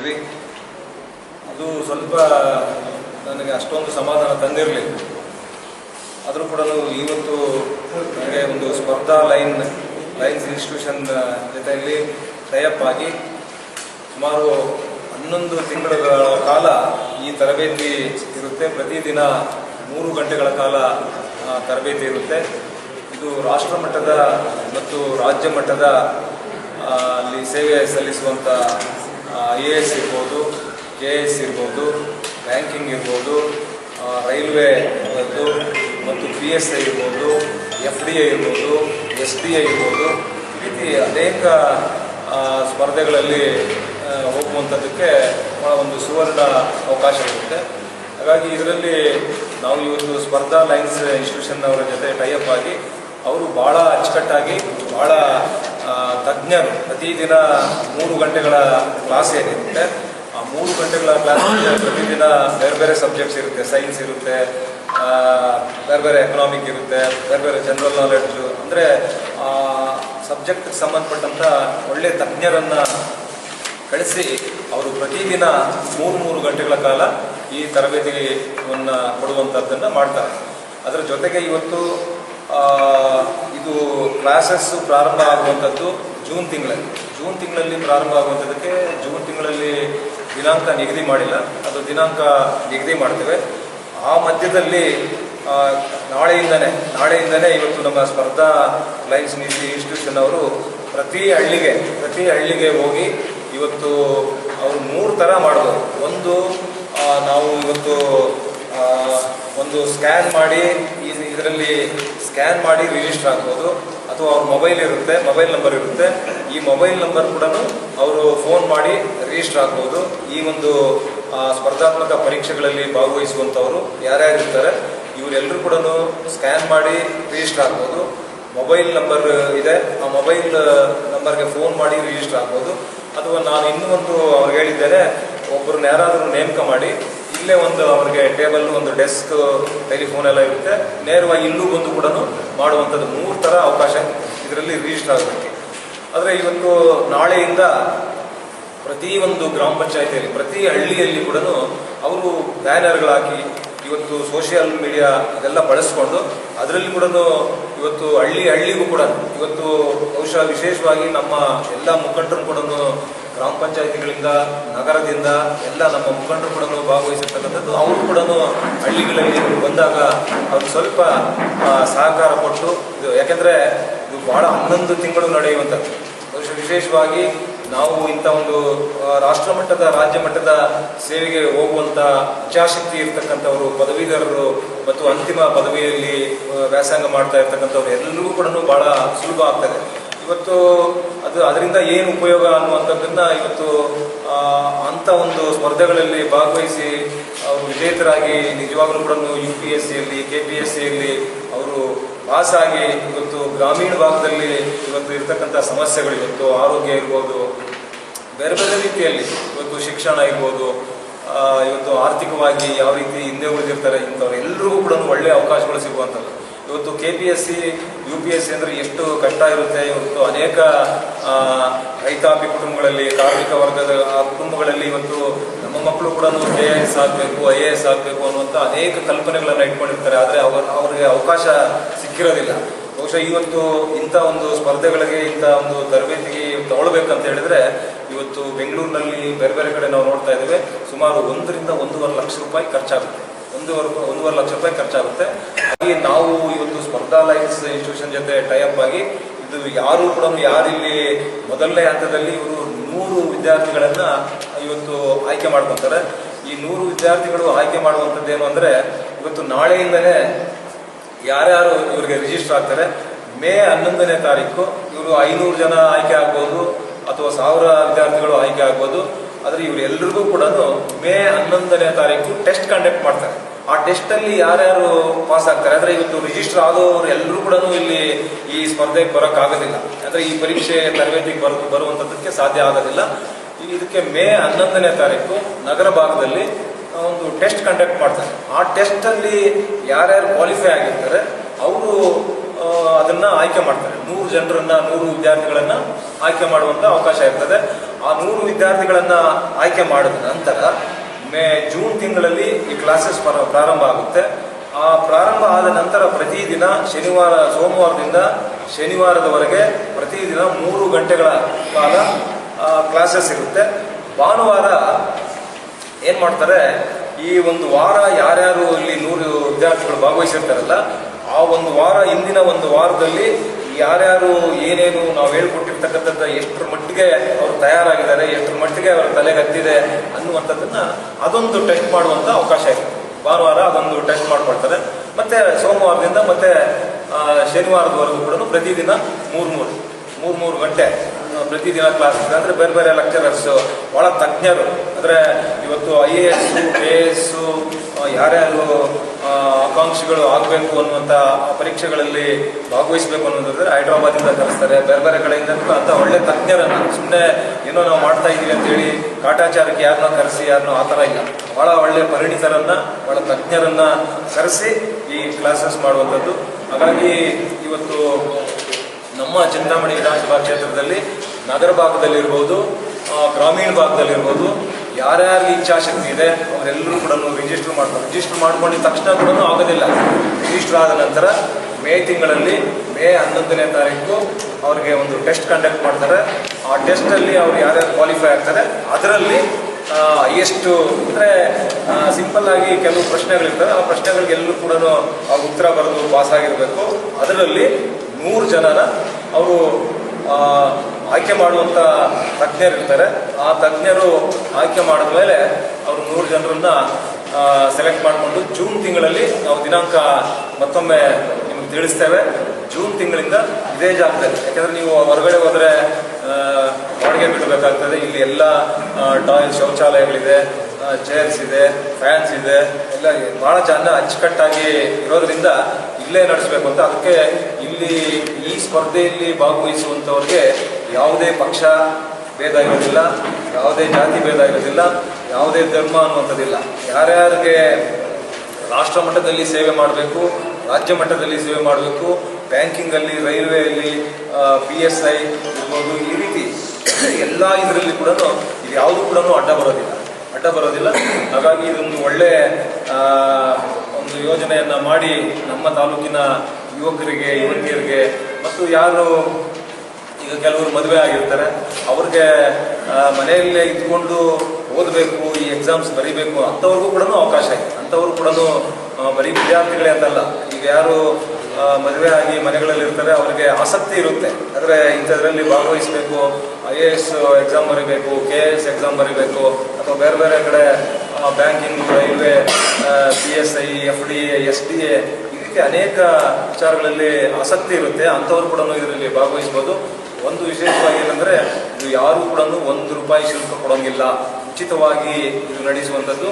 ಮಾಡಿದ್ವಿ. ಅದು ಸ್ವಲ್ಪ ನನಗೆ ಅಷ್ಟೊಂದು ಸಮಾಧಾನ ತಂದಿರಲಿಲ್ಲ. ಆದರೂ ಕೂಡ ಇವತ್ತು ನನಗೆ ಒಂದು ಸ್ಪರ್ಧಾ ಲೈನ್, ಲೈನ್ಸ್ ಇನ್ಸ್ಟಿಟ್ಯೂಷನ್ ಜೊತೆಯಲ್ಲಿ ಟೈಅಪ್ ಆಗಿ ಸುಮಾರು ಹನ್ನೊಂದು ತಿಂಗಳ ಕಾಲ ಈ ತರಬೇತಿ ಇರುತ್ತೆ. ಪ್ರತಿದಿನ ಮೂರು ಗಂಟೆಗಳ ಕಾಲ ತರಬೇತಿ ಇರುತ್ತೆ. ಇದು ರಾಷ್ಟ್ರ ಮಟ್ಟದ ಮತ್ತು ರಾಜ್ಯ ಮಟ್ಟದ ಅಲ್ಲಿ ಸೇವೆ ಸಲ್ಲಿಸುವಂಥ ಐ ಎ ಎಸ್ ಇರ್ಬೋದು ಕೆ ಎಸ್ ಇರ್ಬೋದು ಬ್ಯಾಂಕಿಂಗ್ ಇರ್ಬೋದು ರೈಲ್ವೆ ಇರ್ಬೋದು, ಮತ್ತು ಪಿ ಎಸ್ ಐ ಇರ್ಬೋದು ಎಫ್ ಡಿ ಐ ಇರ್ಬೋದು ಎಸ್ ಡಿ ಐ ಇರ್ಬೋದು, ಈ ರೀತಿ ಅನೇಕ ಸ್ಪರ್ಧೆಗಳಲ್ಲಿ ಹೋಗುವಂಥದ್ದಕ್ಕೆ ಭಾಳ ಒಂದು ಸುವರ್ಣ ಅವಕಾಶ ಇರುತ್ತೆ. ಹಾಗಾಗಿ ಇದರಲ್ಲಿ ನಾವು ಇವತ್ತು ಸ್ಪರ್ಧಾ ಲೈನ್ಸ್ ಇನ್ಸ್ಟಿಟ್ಯೂಷನ್ ಅವರ ಜೊತೆ ಟೈಅಪ್ ಆಗಿ, ಅವರು ಭಾಳ ಅಚ್ಚುಕಟ್ಟಾಗಿ ಭಾಳ ತಜ್ಞರು ಪ್ರತಿದಿನ ಮೂರು ಗಂಟೆಗಳ ಕ್ಲಾಸ್ ಏನಿರುತ್ತೆ, ಆ ಮೂರು ಗಂಟೆಗಳ ಕ್ಲಾಸ್ ಪ್ರತಿದಿನ ಬೇರೆ ಬೇರೆ ಸಬ್ಜೆಕ್ಟ್ಸ್ ಇರುತ್ತೆ ಸೈನ್ಸ್ ಇರುತ್ತೆ ಬೇರೆ ಬೇರೆ ಎಕನಾಮಿಕ್ ಇರುತ್ತೆ, ಬೇರೆ ಬೇರೆ ಜನರಲ್ ನಾಲೆಡ್ಜು ಅಂದರೆ ಸಬ್ಜೆಕ್ಟ್ಗೆ ಸಂಬಂಧಪಟ್ಟಂಥ ಒಳ್ಳೆ ತಜ್ಞರನ್ನು ಕಳಿಸಿ ಅವರು ಪ್ರತಿದಿನ ಮೂರು ಮೂರು ಗಂಟೆಗಳ ಕಾಲ ಈ ತರಬೇತಿಯನ್ನು ಕೊಡುವಂಥದ್ದನ್ನು ಮಾಡ್ತಾರೆ. ಅದರ ಜೊತೆಗೆ ಇವತ್ತು ಇದು ಕ್ಲಾಸಸ್ ಪ್ರಾರಂಭ ಆಗುವಂಥದ್ದು ಜೂನ್ ತಿಂಗಳಲ್ಲಿ. ಜೂನ್ ತಿಂಗಳಲ್ಲಿ ಪ್ರಾರಂಭ ಆಗುವಂಥದ್ದಕ್ಕೆ ಜೂನ್ ತಿಂಗಳಲ್ಲಿ ದಿನಾಂಕ ನಿಗದಿ ಮಾಡಿಲ್ಲ. ಅದು ದಿನಾಂಕ ನಿಗದಿ ಮಾಡ್ತೇವೆ. ಆ ಮಧ್ಯದಲ್ಲಿ ನಾಳೆಯಿಂದನೇ ನಾಳೆಯಿಂದನೇ ಇವತ್ತು ನಮ್ಮ ಸ್ಪರ್ಧಾ ಲೈನ್ಸ್ ನೀತಿ ಇನ್ಸ್ಟಿಟ್ಯೂಷನ್ ಅವರು ಪ್ರತಿ ಹಳ್ಳಿಗೆ ಪ್ರತಿ ಹಳ್ಳಿಗೆ ಹೋಗಿ ಇವತ್ತು ಅವರು ಮೂರು ಥರ ಮಾಡ್ಬೋದು. ಒಂದು ನಾವು ಇವತ್ತು ಒಂದು ಸ್ಕ್ಯಾನ್ ಮಾಡಿ ಇದರಲ್ಲಿ ಸ್ಕ್ಯಾನ್ ಮಾಡಿ ರಿಜಿಸ್ಟರ್ ಆಗ್ಬೋದು. ಅಥವಾ ಅವ್ರ ಮೊಬೈಲ್ ಇರುತ್ತೆ ಮೊಬೈಲ್ ನಂಬರ್ ಇರುತ್ತೆ. ಈ ಮೊಬೈಲ್ ನಂಬರ್ ಕೂಡ ಅವರು ಫೋನ್ ಮಾಡಿ ರಿಜಿಸ್ಟರ್ ಆಗ್ಬೋದು. ಈ ಒಂದು ಸ್ಪರ್ಧಾತ್ಮಕ ಪರೀಕ್ಷೆಗಳಲ್ಲಿ ಭಾಗವಹಿಸುವಂಥವರು ಯಾರ್ಯಾರಿರ್ತಾರೆ ಇವರೆಲ್ಲರೂ ಕೂಡ ಸ್ಕ್ಯಾನ್ ಮಾಡಿ ರಿಜಿಸ್ಟರ್ ಆಗ್ಬೋದು. ಮೊಬೈಲ್ ನಂಬರ್ ಇದೆ. ಆ ಮೊಬೈಲ್ ನಂಬರ್ಗೆ ಫೋನ್ ಮಾಡಿ ರಿಜಿಸ್ಟರ್ ಆಗ್ಬೋದು. ಅಥವಾ ನಾನು ಇನ್ನೂ ಒಂದು ಅವ್ರಿಗೆ ಹೇಳಿದ್ದೇನೆ ಒಬ್ಬರನ್ನ ಯಾರಾದರೂ ನೇಮಕ ಮಾಡಿ ಇಲ್ಲೇ ಒಂದು ಅವರಿಗೆ ಟೇಬಲ್, ಒಂದು ಡೆಸ್ಕ್, ಟೆಲಿಫೋನ್ ಎಲ್ಲ ಇರುತ್ತೆ. ನೇರವಾಗಿ ಇಲ್ಲೂ ಬಂದು ಕೂಡ ಮಾಡುವಂಥದ್ದು. ಮೂರು ಥರ ಅವಕಾಶ ಇದರಲ್ಲಿ ರಿಜಿಸ್ಟರ್ ಆಗಬೇಕು. ಆದರೆ ಇವತ್ತು ನಾಳೆಯಿಂದ ಪ್ರತಿ ಒಂದು ಗ್ರಾಮ ಪಂಚಾಯತಿಯಲ್ಲಿ, ಪ್ರತಿ ಹಳ್ಳಿಯಲ್ಲಿ ಕೂಡ ಅವರು ಬ್ಯಾನರ್ಗಳಾಕಿ ಇವತ್ತು ಸೋಷಿಯಲ್ ಮೀಡಿಯಾ ಇದೆಲ್ಲ ಬಳಸ್ಕೊಂಡು ಅದರಲ್ಲಿ ಕೂಡ ಇವತ್ತು ಹಳ್ಳಿ ಹಳ್ಳಿಗೂ ಕೂಡ ಇವತ್ತು ಬಹುಶಃ ವಿಶೇಷವಾಗಿ ನಮ್ಮ ಎಲ್ಲ ಮುಖಂಡರು ಕೂಡ ಗ್ರಾಮ ಪಂಚಾಯತಿಗಳಿಂದ, ನಗರದಿಂದ ಎಲ್ಲ ನಮ್ಮ ಮುಖಂಡರು ಕೂಡ ಭಾಗವಹಿಸಿರ್ತಕ್ಕಂಥದ್ದು. ಅವರು ಕೂಡ ಹಳ್ಳಿಗಳಲ್ಲಿ ಬಂದಾಗ ಅವ್ರು ಸ್ವಲ್ಪ ಸಹಕಾರ ಕೊಟ್ಟು, ಇದು ಯಾಕೆಂದರೆ ಇದು ಬಹಳ ಹನ್ನೊಂದು ತಿಂಗಳು ನಡೆಯುವಂಥದ್ದು. ವಿಶೇಷವಾಗಿ ನಾವು ಇಂಥ ಒಂದು ರಾಷ್ಟ್ರ ಮಟ್ಟದ, ರಾಜ್ಯ ಮಟ್ಟದ ಸೇವೆಗೆ ಹೋಗುವಂಥ ಇಚ್ಛಾಶಕ್ತಿ ಇರ್ತಕ್ಕಂಥವರು, ಪದವೀಧರರು ಮತ್ತು ಅಂತಿಮ ಪದವಿಯಲ್ಲಿ ವ್ಯಾಸಂಗ ಮಾಡ್ತಾ ಇರ್ತಕ್ಕಂಥವ್ರು ಎಲ್ಲರಿಗೂ ಕೂಡ ಬಹಳ ಸುಲಭ ಆಗ್ತದೆ ಇವತ್ತು ಅದು ಅದರಿಂದ ಏನು ಉಪಯೋಗ ಅನ್ನುವಂಥದ್ದನ್ನ ಇವತ್ತು ಅಂತ ಒಂದು ಸ್ಪರ್ಧೆಗಳಲ್ಲಿ ಭಾಗವಹಿಸಿ ಅವರು ವಿಜೇತರಾಗಿ ನಿಜವಾಗ್ಲೂ ಕೂಡ ಯು ಪಿ ಎಸ್ ಸಿಯಲ್ಲಿ ಕೆ ಪಿ ಎಸ್ ಸಿಯಲ್ಲಿ ಅವರು ಪಾಸ್ ಆಗಿ ಇವತ್ತು ಗ್ರಾಮೀಣ ಭಾಗದಲ್ಲಿ ಇವತ್ತು ಇರ್ತಕ್ಕಂಥ ಸಮಸ್ಯೆಗಳು ಇವತ್ತು ಆರೋಗ್ಯ ಇರ್ಬೋದು, ಬೇರೆ ಬೇರೆ ರೀತಿಯಲ್ಲಿ ಇವತ್ತು ಶಿಕ್ಷಣ ಇರ್ಬೋದು ಇವತ್ತು ಆರ್ಥಿಕವಾಗಿ ಯಾವ ರೀತಿ ಹಿಂದೆ ಉಳಿದಿರ್ತಾರೆ ಇಂಥವ್ರು ಎಲ್ರಿಗೂ ಕೂಡ ಒಳ್ಳೆಯ ಅವಕಾಶಗಳು ಸಿಗುವಂಥದ್ದು. ಇವತ್ತು K P S C U P S C ಅಂದರೆ ಎಷ್ಟು ಕಷ್ಟ ಇರುತ್ತೆ. ಇವತ್ತು ಅನೇಕ ರೈತಾಪಿ ಕುಟುಂಬಗಳಲ್ಲಿ, ಕಾರ್ಮಿಕ ವರ್ಗದ ಕುಟುಂಬಗಳಲ್ಲಿ ಇವತ್ತು ನಮ್ಮ ಮಕ್ಕಳು ಕೂಡ ಕೆ ಎಸ್ ಆಗಬೇಕು ಐ ಎ ಎಸ್ ಆಗಬೇಕು ಅನ್ನುವಂಥ ಅನೇಕ ಕಲ್ಪನೆಗಳನ್ನು ಇಟ್ಕೊಂಡಿರ್ತಾರೆ. ಆದರೆ ಅವರ, ಅವರಿಗೆ ಅವಕಾಶ ಸಿಕ್ಕಿರೋದಿಲ್ಲ. ಬಹುಶಃ ಇವತ್ತು ಇಂಥ ಒಂದು ಸ್ಪರ್ಧೆಗಳಿಗೆ, ಇಂಥ ಒಂದು ತರಬೇತಿಗೆ ತಗೊಳ್ಬೇಕಂತ ಹೇಳಿದ್ರೆ ಇವತ್ತು ಬೆಂಗಳೂರಿನಲ್ಲಿ ಬೇರೆ ಬೇರೆ ಕಡೆ ನಾವು ನೋಡ್ತಾ ಇದ್ದೇವೆ. ಸುಮಾರು ಒಂದರಿಂದ ಒಂದೂವರೆ ಲಕ್ಷ ರೂಪಾಯಿ ಖರ್ಚಾಗುತ್ತೆ. ಒಂದೂವರೆ ಒಂದೂವರೆ ಲಕ್ಷ ರೂಪಾಯಿ ಖರ್ಚಾಗುತ್ತೆ. ಹಾಗೆ ನಾವು ಇವತ್ತು ಸ್ಪರ್ಧಾ ಲೈನ್ಸ್ ಇನ್ಸ್ಟಿಟ್ಯೂಷನ್ ಜೊತೆ ಟೈಅಪ್ ಆಗಿ ಇದು ಯಾರು ಕೂಡ ಯಾರಿಲ್ಲಿ ಮೊದಲನೇ ಹಂತದಲ್ಲಿ ಇವರು ನೂರು ವಿದ್ಯಾರ್ಥಿಗಳನ್ನ ಇವತ್ತು ಆಯ್ಕೆ ಮಾಡ್ಕೊತಾರೆ. ಈ ನೂರು ವಿದ್ಯಾರ್ಥಿಗಳು ಆಯ್ಕೆ ಮಾಡುವಂಥದ್ದು ಏನು ಅಂದರೆ, ಇವತ್ತು ಯಾರು ಯಾರ್ಯಾರು ಇವರಿಗೆ ರಿಜಿಸ್ಟರ್ ಆಗ್ತಾರೆ, ಮೇ ಹನ್ನೊಂದನೇ ತಾರೀಕು ಇವರು ಐನೂರು ಜನ ಆಯ್ಕೆ ಆಗ್ಬೋದು ಅಥವಾ ಸಾವಿರ ವಿದ್ಯಾರ್ಥಿಗಳು ಆಯ್ಕೆ ಆಗ್ಬೋದು. ಆದರೆ ಇವರೆಲ್ಲರಿಗೂ ಕೂಡ ಮೇ ಹನ್ನೊಂದನೇ ತಾರೀಕು ಟೆಸ್ಟ್ ಕಂಡಕ್ಟ್ ಮಾಡ್ತಾರೆ. ಆ ಟೆಸ್ಟ್ ಅಲ್ಲಿ ಯಾರ್ಯಾರು ಪಾಸ್ ಆಗ್ತಾರೆ ಅಂದ್ರೆ ಇವತ್ತು ರಿಜಿಸ್ಟರ್ ಆದವರು ಎಲ್ಲರೂ ಕೂಡ ಇಲ್ಲಿ ಈ ಸ್ಪರ್ಧೆಗೆ ಬರೋಕ್ಕಾಗೋದಿಲ್ಲ ಅಂದ್ರೆ ಈ ಪರೀಕ್ಷೆ ತರಬೇತಿಗೆ ಬರ ಬರುವಂಥದ್ದಕ್ಕೆ ಸಾಧ್ಯ ಆಗೋದಿಲ್ಲ. ಇದಕ್ಕೆ ಮೇ ಹನ್ನೊಂದನೇ ತಾರೀಕು ನಗರ ಭಾಗದಲ್ಲಿ ಒಂದು ಟೆಸ್ಟ್ ಕಂಡಕ್ಟ್ ಮಾಡ್ತಾರೆ. ಆ ಟೆಸ್ಟ್ ಅಲ್ಲಿ ಯಾರ್ಯಾರು ಕ್ವಾಲಿಫೈ ಆಗಿರ್ತಾರೆ, ಅವರು ಅದನ್ನ ಆಯ್ಕೆ ಮಾಡ್ತಾರೆ. ನೂರು ಜನರನ್ನ, ನೂರು ವಿದ್ಯಾರ್ಥಿಗಳನ್ನ ಆಯ್ಕೆ ಮಾಡುವಂತ ಅವಕಾಶ ಇರ್ತದೆ. ಆ ನೂರು ವಿದ್ಯಾರ್ಥಿಗಳನ್ನ ಆಯ್ಕೆ ಮಾಡಿದ ನಂತರ ಮೇ, ಜೂನ್ ತಿಂಗಳಲ್ಲಿ ಈ ಕ್ಲಾಸಸ್ ಪ್ರಾರಂಭ ಆಗುತ್ತೆ. ಆ ಪ್ರಾರಂಭ ಆದ ನಂತರ ಪ್ರತಿದಿನ ಶನಿವಾರ, ಸೋಮವಾರದಿಂದ ಶನಿವಾರದವರೆಗೆ ಪ್ರತಿದಿನ ಮೂರು ಗಂಟೆಗಳ ಕಾಲ ಕ್ಲಾಸಸ್ ಇರುತ್ತೆ. ಭಾನುವಾರ ಏನ್ ಮಾಡ್ತಾರೆ, ಈ ಒಂದು ವಾರ ಯಾರ್ಯಾರು ಇಲ್ಲಿ ನೂರು ವಿದ್ಯಾರ್ಥಿಗಳು ಭಾಗವಹಿಸಿರ್ತಾರಲ್ಲ, ಆ ಒಂದು ವಾರ ಹಿಂದಿನ ಒಂದು ವಾರದಲ್ಲಿ ಯಾರ್ಯಾರು ಏನೇನು ನಾವು ಹೇಳ್ಕೊಟ್ಟಿರ್ತಕ್ಕಂಥದ್ದು ಎಷ್ಟರ ಮಟ್ಟಿಗೆ ಅವ್ರು ತಯಾರಾಗಿದ್ದಾರೆ, ಎಷ್ಟರ ಮಟ್ಟಿಗೆ ಅವರ ತಲೆಗತ್ತಿದೆ ಅನ್ನುವಂಥದ್ದನ್ನ ಅದೊಂದು ಟೆಸ್ಟ್ ಮಾಡುವಂತ ಅವಕಾಶ ಇದೆ. ಭಾನುವಾರ ಅದೊಂದು ಟೆಸ್ಟ್ ಮಾಡ್ಕೊಳ್ತಾರೆ ಮತ್ತೆ ಸೋಮವಾರದಿಂದ ಮತ್ತೆ ಶನಿವಾರದವರೆಗೂ ಕೂಡ ಪ್ರತಿದಿನ ಮೂರು ಮೂರು ಮೂರು ಮೂರು ಗಂಟೆ ಪ್ರತಿದಿನ ಕ್ಲಾಸ್ ಅಂದ್ರೆ ಬೇರೆ ಬೇರೆ ಲೆಕ್ಚರರ್ಸ್ ಬಹಳ ತಜ್ಞರು. ಅಂದ್ರೆ ಇವತ್ತು I A S K S ಯಾರ್ಯಾರು ಆಕಾಂಕ್ಷಿಗಳು ಆಗಬೇಕು ಅನ್ನುವಂಥ ಪರೀಕ್ಷೆಗಳಲ್ಲಿ ಭಾಗವಹಿಸಬೇಕು ಅನ್ನೋದಾದ್ರೆ ಹೈದ್ರಾಬಾದಿಂದ ಕರೆಸ್ತಾರೆ. ಬೇರೆ ಬೇರೆ ಕಡೆಯಿಂದ ಅಂತ ಒಳ್ಳೆ ತಜ್ಞರನ್ನ. ಸುಮ್ಮನೆ ಏನೋ ನಾವು ಮಾಡ್ತಾ ಇದೀವಿ ಅಂತೇಳಿ ಕಾಟಾಚಾರಕ್ಕೆ ಯಾರನ್ನೋ ಕರೆಸಿ, ಯಾರನ್ನೋ ಆ ಥರ ಇಲ್ಲ. ಬಹಳ ಒಳ್ಳೆ ಪರಿಣಿತರನ್ನ, ಬಹಳ ತಜ್ಞರನ್ನ ಕರೆಸಿ ಈ ಕ್ಲಾಸಸ್ ಮಾಡುವಂಥದ್ದು. ಹಾಗಾಗಿ ಇವತ್ತು ನಮ್ಮ ಚಿಂತಾಮಣಿ ವಿಧಾನಸಭಾ ಕ್ಷೇತ್ರದಲ್ಲಿ ನಗರ ಭಾಗದಲ್ಲಿರ್ಬೋದು ಗ್ರಾಮೀಣ ಭಾಗದಲ್ಲಿರ್ಬೋದು, ಯಾರ್ಯಾರ ಇಚ್ಛಾಶಕ್ತಿ ಇದೆ, ಅವರೆಲ್ಲರೂ ಕೂಡ ರಿಜಿಸ್ಟರ್ ಮಾಡ್ತಾರೆ ರಿಜಿಸ್ಟರ್ ಮಾಡ್ಕೊಂಡಿದ ತಕ್ಷಣ ಕೂಡ ಆಗೋದಿಲ್ಲ. ರಿಜಿಸ್ಟರ್ ಆದ ನಂತರ ಮೇ ತಿಂಗಳಲ್ಲಿ, ಮೇ ಹನ್ನೊಂದನೇ ತಾರೀಕು ಅವ್ರಿಗೆ ಒಂದು ಟೆಸ್ಟ್ ಕಂಡಕ್ಟ್ ಮಾಡ್ತಾರೆ. ಆ ಟೆಸ್ಟಲ್ಲಿ ಅವ್ರು ಯಾರ್ಯಾರು ಕ್ವಾಲಿಫೈ ಆಗ್ತಾರೆ, ಅದರಲ್ಲಿ ಎಷ್ಟು ಅಂದರೆ ಸಿಂಪಲ್ ಆಗಿ ಕೆಲವು ಪ್ರಶ್ನೆಗಳಿರ್ತವೆ ಆ ಪ್ರಶ್ನೆಗಳಿಗೆ ಎಲ್ಲರೂ ಕೂಡ ಆ ಉತ್ತರ ಬರೆದು ಪಾಸ್ ಆಗಿರಬೇಕು. ಅದರಲ್ಲಿ ನೂರು ಜನನ ಅವರು ಆಯ್ಕೆ ಮಾಡುವಂಥ ತಜ್ಞರು ಇರ್ತಾರೆ. ಆ ತಜ್ಞರು ಆಯ್ಕೆ ಮಾಡಿದ ಮೇಲೆ ಅವರು ನೂರು ಜನರನ್ನ ಸೆಲೆಕ್ಟ್ ಮಾಡಿಕೊಂಡು ಜೂನ್ ತಿಂಗಳಲ್ಲಿ ನಾವು ದಿನಾಂಕ ಮತ್ತೊಮ್ಮೆ ನಿಮ್ಗೆ ತಿಳಿಸ್ತೇವೆ. ಜೂನ್ ತಿಂಗಳಿಂದ ಇದೇ ಜಾಗದಲ್ಲಿ. ಯಾಕಂದ್ರೆ ನೀವು ಹೊರಗಡೆ ಹೋದ್ರೆ ಬಾಡಿಗೆ ಬಿಡಬೇಕಾಗ್ತದೆ. ಇಲ್ಲಿ ಎಲ್ಲ ಟಾಯ್ಲೆಟ್ ಶೌಚಾಲಯಗಳಿದೆ ಚೇರ್ಸ್ ಇದೆ ಫ್ಯಾನ್ಸ್ ಇದೆ, ಎಲ್ಲ ಬಹಳ ಜನ ಅಚ್ಚುಕಟ್ಟಾಗಿ ಇರೋದ್ರಿಂದ ಇಲ್ಲೇ ನಡೆಸಬೇಕು ಅಂತ. ಅದಕ್ಕೆ ಇಲ್ಲಿ ಈ ಸ್ಪರ್ಧೆಯಲ್ಲಿ ಭಾಗವಹಿಸುವಂಥವ್ರಿಗೆ ಯಾವುದೇ ಪಕ್ಷ ಭೇದ ಇರೋದಿಲ್ಲ, ಯಾವುದೇ ಜಾತಿ ಭೇದ ಇರೋದಿಲ್ಲ, ಯಾವುದೇ ಧರ್ಮ ಅನ್ನುವಂಥದ್ದಿಲ್ಲ. ಯಾರ್ಯಾರಿಗೆ ರಾಷ್ಟ್ರ ಮಟ್ಟದಲ್ಲಿ ಸೇವೆ ಮಾಡಬೇಕು, ರಾಜ್ಯ ಮಟ್ಟದಲ್ಲಿ ಸೇವೆ ಮಾಡಬೇಕು, ಬ್ಯಾಂಕಿಂಗಲ್ಲಿ, ರೈಲ್ವೆಯಲ್ಲಿ ಪಿ ಎಸ್ ಐ ಇರ್ಬೋದು, ಈ ರೀತಿ ಎಲ್ಲ ಇದರಲ್ಲಿ ಕೂಡ ಇದು ಯಾವುದು ಕೂಡ ಅಡ್ಡ ಬರೋದಿಲ್ಲ. ಅಡ್ಡ ಬರೋದಿಲ್ಲ. ಹಾಗಾಗಿ ಇದೊಂದು ಒಳ್ಳೆ ಒಂದು ಯೋಜನೆಯನ್ನು ಮಾಡಿ ನಮ್ಮ ತಾಲೂಕಿನ ಯುವಕರಿಗೆ, ಯುವತಿಯರಿಗೆ, ಮತ್ತು ಯಾರು ಕೆಲವರು ಮದುವೆ ಆಗಿರ್ತಾರೆ. ಅವ್ರಿಗೆ ಮನೆಯಲ್ಲೇ ಇದ್ಕೊಂಡು ಓದಬೇಕು, ಈ ಎಕ್ಸಾಮ್ಸ್ ಬರೀಬೇಕು ಅಂಥವ್ರಿಗೂ ಕೂಡ ಅವಕಾಶ ಇದೆ. ಅಂಥವ್ರು ಕೂಡ ಬರೀ ವಿದ್ಯಾರ್ಥಿಗಳೇ ಅಂತಲ್ಲ. ಈಗ ಯಾರು ಮದುವೆ ಆಗಿ ಮನೆಗಳಲ್ಲಿ ಇರ್ತಾರೆ, ಅವರಿಗೆ ಆಸಕ್ತಿ ಇರುತ್ತೆ. ಆದರೆ ಇಂಥದ್ರಲ್ಲಿ ಭಾಗವಹಿಸಬೇಕು ಐ ಎ ಎಸ್ ಎಕ್ಸಾಮ್ ಬರೀಬೇಕು ಕೆ ಎ ಎಸ್ ಎಕ್ಸಾಮ್ ಬರೀಬೇಕು, ಅಥವಾ ಬೇರೆ ಬೇರೆ ಕಡೆ banking railway P S I F D A S D A ಇದಕ್ಕೆ ಅನೇಕ ವಿಚಾರಗಳಲ್ಲಿ ಆಸಕ್ತಿ ಇರುತ್ತೆ. ಅಂಥವ್ರು ಕೂಡ ಇದರಲ್ಲಿ ಭಾಗವಹಿಸ್ಬೋದು. ಒಂದು ವಿಶೇಷವಾಗಿ ಏನಂದ್ರೆ, ಇದು ಯಾರು ಕೂಡ ಒಂದು ರೂಪಾಯಿ ಶುಲ್ಕ ಕೊಡೋಂಗಿಲ್ಲ. ಉಚಿತವಾಗಿ ಇದು ನಡೆಸುವಂಥದ್ದು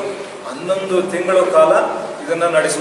ಹನ್ನೊಂದು ತಿಂಗಳ ಕಾಲ ಇದನ್ನ ನಡೆಸುವ